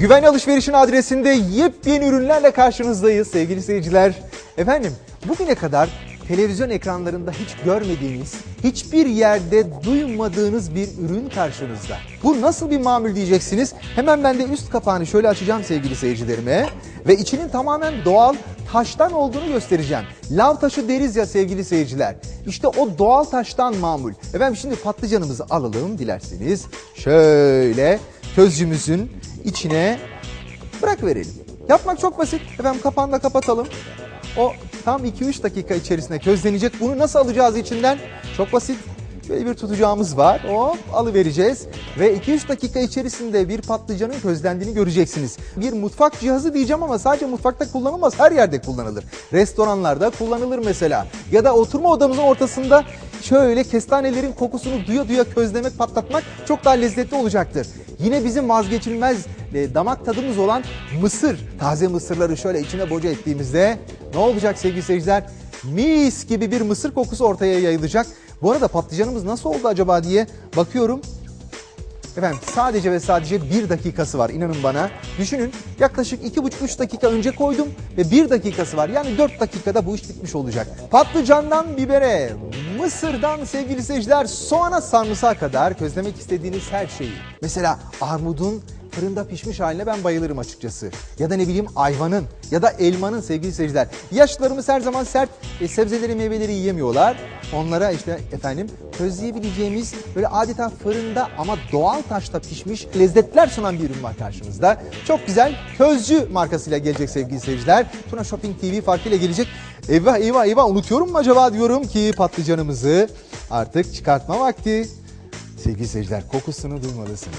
Güvenli alışverişin adresinde yepyeni ürünlerle karşınızdayız sevgili seyirciler. Efendim bugüne kadar televizyon ekranlarında hiç görmediğiniz, hiçbir yerde duymadığınız bir ürün karşınızda. Bu nasıl bir mamul diyeceksiniz? Hemen ben de üst kapağını şöyle açacağım sevgili seyircilerime ve içinin tamamen doğal taştan olduğunu göstereceğim. Lav taşı deriz ya sevgili seyirciler. İşte o doğal taştan mamul. Efendim şimdi patlıcanımızı alalım dilerseniz. Şöyle közcümüzün içine bırak verelim. Yapmak çok basit. Efendim kapağını da kapatalım. O tam 2-3 dakika içerisinde közlenecek. Bunu nasıl alacağız içinden? Çok basit. Şöyle bir tutacağımız var. Hop alıvereceğiz. Ve 2-3 dakika içerisinde bir patlıcanın közlendiğini göreceksiniz. Bir mutfak cihazı diyeceğim ama sadece mutfakta kullanılmaz. Her yerde kullanılır. Restoranlarda kullanılır mesela. Ya da oturma odamızın ortasında şöyle kestanelerin kokusunu duya duya közlemek, patlatmak çok daha lezzetli olacaktır. Yine bizim vazgeçilmez e, damak tadımız olan mısır. Taze mısırları şöyle içine boca ettiğimizde ne olacak sevgili seyirciler? Mis gibi bir mısır kokusu ortaya yayılacak. Bu arada patlıcanımız nasıl oldu acaba diye bakıyorum. Efendim sadece ve sadece bir dakikası var inanın bana. Düşünün yaklaşık iki buçuk üç dakika önce koydum ve bir dakikası var. Yani dört dakikada bu iş bitmiş olacak. Patlıcandan bibere, mısırdan sevgili seyirciler soğana sarımsağa kadar közlemek istediğiniz her şeyi. Mesela armudun fırında pişmiş haline ben bayılırım açıkçası. Ya da ne bileyim ayvanın ya da elmanın sevgili seyirciler. Yaşlarımız her zaman sert e, sebzeleri meyveleri yiyemiyorlar. Onlara işte efendim közleyebileceğimiz böyle adeta fırında ama doğal taşta pişmiş lezzetler sunan bir ürün var karşınızda. Çok güzel közcü markasıyla gelecek sevgili seyirciler. Tuna Shopping TV farkıyla gelecek. Eyvah eyvah eyvah unutuyorum mu acaba diyorum ki patlıcanımızı artık çıkartma vakti. Sevgili seyirciler kokusunu duymalısınız.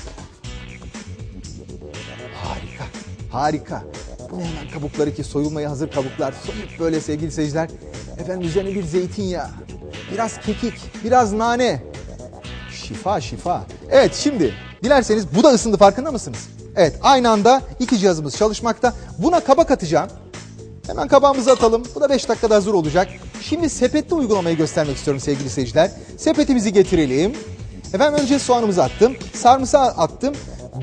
Harika, harika. Bu ne hemen kabukları ki soyulmaya hazır kabuklar. Soyup böyle sevgili seyirciler. Efendim üzerine bir zeytinyağı, biraz kekik, biraz nane. Şifa şifa. Evet şimdi dilerseniz bu da ısındı farkında mısınız? Evet aynı anda iki cihazımız çalışmakta. Buna kabak atacağım. Hemen kabağımızı atalım. Bu da 5 dakikada hazır olacak. Şimdi sepetli uygulamayı göstermek istiyorum sevgili seyirciler. Sepetimizi getirelim. Efendim önce soğanımızı attım. Sarımsağı attım.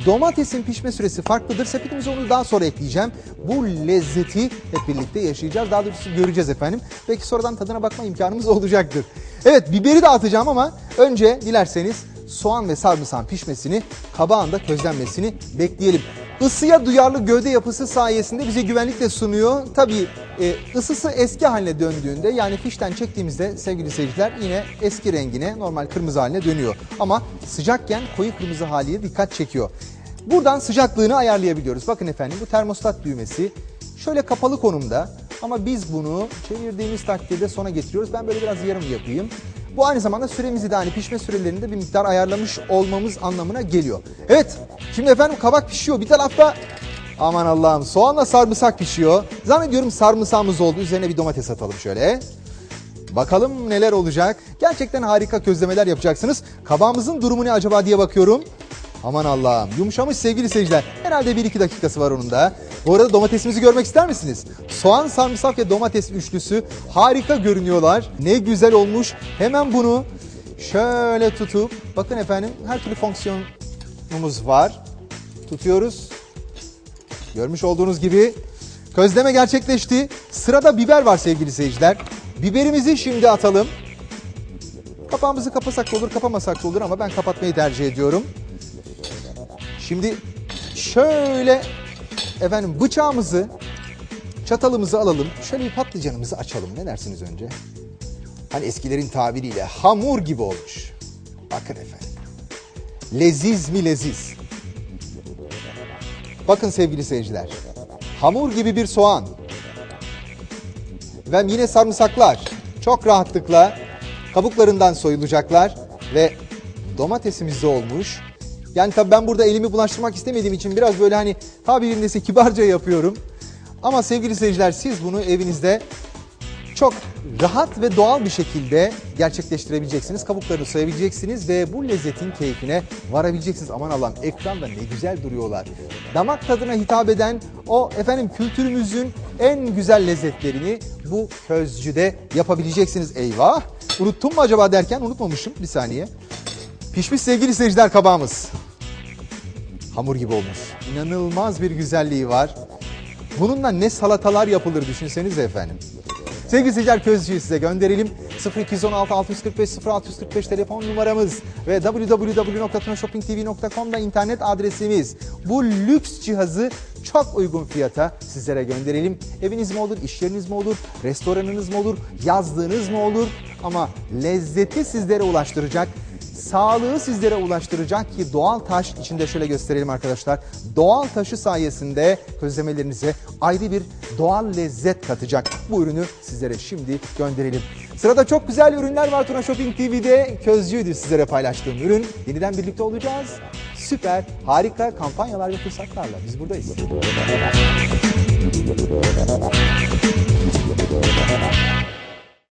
Domatesin pişme süresi farklıdır. Sepetimize onu daha sonra ekleyeceğim. Bu lezzeti hep birlikte yaşayacağız. Daha doğrusu göreceğiz efendim. Belki sonradan tadına bakma imkanımız olacaktır. Evet biberi de atacağım ama önce dilerseniz soğan ve sarımsağın pişmesini, kabağın da közlenmesini bekleyelim. Isıya duyarlı gövde yapısı sayesinde bize güvenlik de sunuyor. Tabii e, ısısı eski haline döndüğünde yani fişten çektiğimizde sevgili seyirciler yine eski rengine normal kırmızı haline dönüyor. Ama sıcakken koyu kırmızı haliyle dikkat çekiyor. Buradan sıcaklığını ayarlayabiliyoruz. Bakın efendim bu termostat düğmesi şöyle kapalı konumda ama biz bunu çevirdiğimiz takdirde sona getiriyoruz. Ben böyle biraz yarım yapayım. Bu aynı zamanda süremizi de hani pişme sürelerini de bir miktar ayarlamış olmamız anlamına geliyor. Evet şimdi efendim kabak pişiyor bir tarafta aman Allah'ım soğanla sarımsak pişiyor. Zannediyorum sarımsağımız oldu üzerine bir domates atalım şöyle. Bakalım neler olacak. Gerçekten harika közlemeler yapacaksınız. Kabağımızın durumu ne acaba diye bakıyorum. Aman Allah'ım yumuşamış sevgili seyirciler. Herhalde 1-2 dakikası var onun da. Bu arada domatesimizi görmek ister misiniz? Soğan, sarımsak ve domates üçlüsü harika görünüyorlar. Ne güzel olmuş. Hemen bunu şöyle tutup bakın efendim her türlü fonksiyonumuz var. Tutuyoruz. Görmüş olduğunuz gibi közleme gerçekleşti. Sırada biber var sevgili seyirciler. Biberimizi şimdi atalım. Kapağımızı kapasak da olur, kapamasak da olur ama ben kapatmayı tercih ediyorum. Şimdi şöyle efendim bıçağımızı, çatalımızı alalım. Şöyle bir patlıcanımızı açalım. Ne dersiniz önce? Hani eskilerin tabiriyle hamur gibi olmuş. Bakın efendim. Leziz mi leziz? Bakın sevgili seyirciler. Hamur gibi bir soğan. Ve yine sarımsaklar. Çok rahatlıkla kabuklarından soyulacaklar ve domatesimiz de olmuş. Yani tabii ben burada elimi bulaştırmak istemediğim için biraz böyle hani tabirindeyse kibarca yapıyorum. Ama sevgili seyirciler siz bunu evinizde çok rahat ve doğal bir şekilde gerçekleştirebileceksiniz. Kabuklarını soyabileceksiniz ve bu lezzetin keyfine varabileceksiniz. Aman Allah'ım ekranda ne güzel duruyorlar. Damak tadına hitap eden o efendim kültürümüzün en güzel lezzetlerini bu közcüde yapabileceksiniz. Eyvah! Unuttum mu acaba derken unutmamışım. Bir saniye. Pişmiş sevgili seyirciler kabağımız. Hamur gibi olmuş. İnanılmaz bir güzelliği var. Bununla ne salatalar yapılır düşünsenize efendim. Sevgili seyirciler közcüyü size gönderelim. 0216 645 0645 telefon numaramız ve www.tunashoppingtv.com'da internet adresimiz. Bu lüks cihazı çok uygun fiyata sizlere gönderelim. Eviniz mi olur, iş yeriniz mi olur, restoranınız mı olur, yazlığınız mı olur ama lezzeti sizlere ulaştıracak sağlığı sizlere ulaştıracak ki doğal taş içinde şöyle gösterelim arkadaşlar. Doğal taşı sayesinde közlemelerinize ayrı bir doğal lezzet katacak. Bu ürünü sizlere şimdi gönderelim. Sırada çok güzel ürünler var Tuna Shopping TV'de. Közcüydü sizlere paylaştığım ürün. Yeniden birlikte olacağız. Süper, harika kampanyalar ve fırsatlarla biz buradayız.